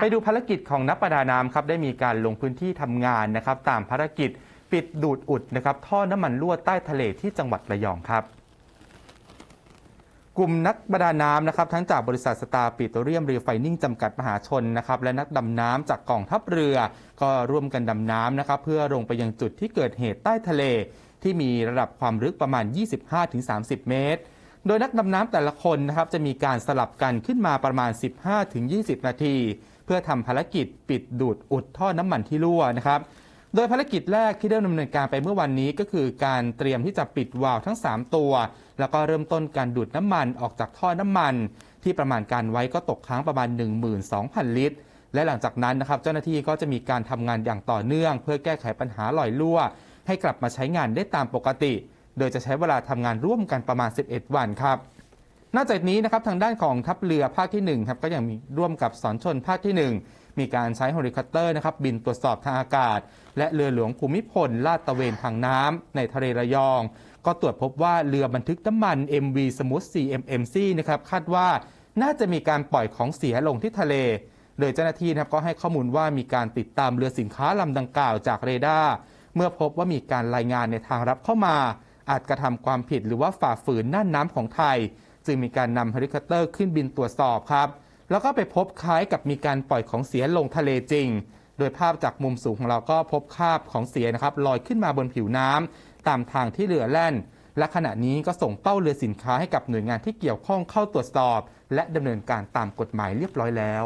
ไปดูภารกิจของนักประดาน้ำครับได้มีการลงพื้นที่ทำงานนะครับ ตามภารกิจปิดดูดอุดนะครับท่อน้ำมันรั่วใต้ทะเลที่จังหวัดระยองครับ กลุ่มนักประดาน้ำนะครับ ทั้งจากบริษัทสตาร์ปิโตรเลียมรีไฟนิ่งจำกัดมหาชนนะครับ และนักดำน้ำจากกองทัพเรือ ก็ร่วมกันดำน้ำนะครับ เพื่อลงไปยังจุดที่เกิดเหตุใต้ทะเล ที่มีระดับความลึกประมาณ 25-30 เมตรโดยนักดำน้ำแต่ละคนนะครับจะมีการสลับกันขึ้นมาประมาณ 15-20 นาที พื่อทำภารกิจปิดดูดอุดท่อน้ำมันที่รั่วนะครับโดยภารกิจแรกที่เริ่มดำเนินการไปเมื่อวันนี้ก็คือการเตรียมที่จะปิดวาล์วทั้ง 3 ตัว แล้วก็เริ่มต้นการดูดน้ำมันออกจากท่อน้ำมัน ที่ประมาณการไว้ก็ตกค้างประมาณ 12,000 ลิตร และหลังจากนั้นนะครับเจ้าหน้าที่ก็จะมีการทำงานอย่างต่อเนื่อง เพื่อแก้ไขปัญหาหลอยรั่ว ให้กลับมาใช้งานได้ตามปกติ โดยจะใช้เวลาทำงานร่วมกันประมาณ 11 วันครับ นอกจากนี้นะครับทางด้านของทัพเรือภาคที่1ครับก็ยังมีร่วมกับสอนชนภาคที่ 1 มีการใช้เฮลิคอปเตอร์นะครับบินตรวจสอบทางอากาศ และเรือหลวงภูมิพลลาดตระเวนทางน้ำในทะเลระยอง ก็ตรวจพบว่าเรือบันทึกน้ำมัน MV Smooth CMMC นะครับคาดว่าน่าจะมีการปล่อยของเสียลงที่ทะเล โดยเจ้าหน้าที่นะครับก็ให้ข้อมูลว่ามีการติดตามเรือสินค้าลำดังกล่าวจากเรดาร์เมื่อพบว่ามีการรายงานในทางรับเข้ามา อาจกระทำความผิดหรือว่าฝ่าฝืนน่านน้ำของไทย จึงมีการนำเฮลิคอปเตอร์ขึ้นบินตรวจสอบครับ แล้วก็ไปพบคล้ายกับมีการปล่อยของเสียลงทะเลจริง โดยภาพจากมุมสูงของเราก็พบคาบของเสียนะครับลอยขึ้นมาบนผิวน้ำตามทางที่เรือแล่น และขณะนี้ก็ส่งเป้าเรือสินค้าให้กับหน่วยงานที่เกี่ยวข้องเข้าตรวจสอบ และดำเนินการตามกฎหมายเรียบร้อยแล้ว